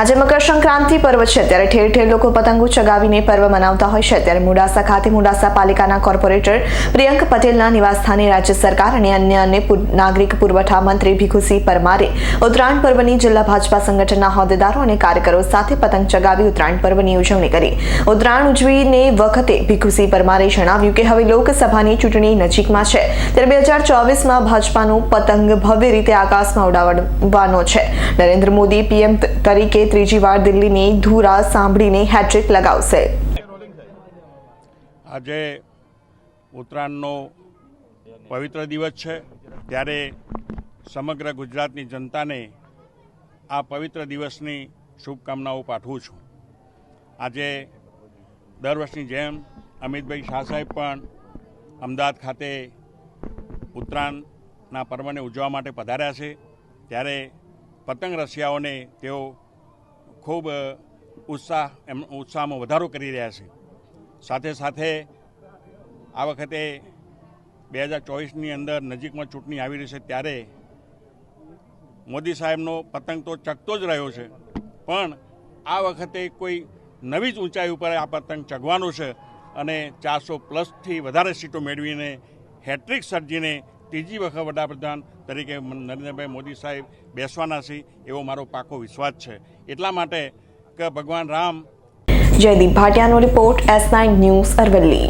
આજે મકર સંક્રાંતિ પર્વ છે, ત્યારે ઠેર ઠેર લોકો પતંગો ચગાવીને પર્વ મનાવતા હોય છે. ત્યારે મોડાસા ખાતે મોડાસા પાલિકાના કોર્પોરેટર પ્રિયંક પટેલના નિવાસસ્થાને રાજ્ય સરકાર અને અન્ય અન્ય નાગરિક પુરવઠા મંત્રી ભીખુસિંહ પરમારે ઉત્તરાયણ પર્વની જિલ્લા ભાજપા સંગઠનના હોદ્દેદારો અને કાર્યકરો સાથે પતંગ ચગાવી ઉત્તરાયણ પર્વની ઉજવણી કરી. ઉત્તરાયણ ઉજવીને વખતે ભીખુસિંહ પરમારે જણાવ્યું કે હવે લોકસભાની ચૂંટણી નજીકમાં છે. ત્યારે બે હજાર ચોવીસમાં ભાજપાનો પતંગ ભવ્ય રીતે આકાશમાં ઉડાવવાનો છે. નરેન્દ્ર મોદી પીએમ તરીકે ત્રીજી વાર દિલ્હીની ધુરા સાંભળીને હેટ્રિક લગાવશે. આજે ઉત્તરાયણનો પવિત્ર દિવસ છે. ત્યારે સમગ્ર ગુજરાતની જનતાને આ પવિત્ર દિવસની શુભકામનાઓ પાઠવું છું. આજે દર વર્ષની જેમ અમિતભાઈ શાહ સાહેબ પણ અમદાવાદ ખાતે ઉત્તરાયણના પર્વને ઉજવવા માટે પધાર્યા છે. ત્યારે પતંગ રસિયાઓને તેઓ ખૂબ ઉત્સાહ એમ, ઉત્સાહમાં વધારો કરી રહ્યા છે. સાથે સાથે આ વખતે બે હજાર ચોવીસની અંદર નજીકમાં ચૂંટણી આવી રહી છે ત્યારે મોદી સાહેબનો પતંગ તો ચગતો જ રહ્યો છે. પણ આ વખતે કોઈ નવી જ ઊંચાઈ ઉપર આ પતંગ ચગવાનો છે અને ચારસો પ્લસથી વધારે સીટો મેળવીને હેટ્રિક સર્જીને ત્રીજી વખત વડાપ્રધાન તરીકે નરેન્દ્રભાઈ મોદી સાહેબ બેસવાના છે, એવો મારો પાકો વિશ્વાસ છે. એટલા માટે કે ભગવાન Ram Jaydeep ભાટિયાનો report S nine news Aravalli.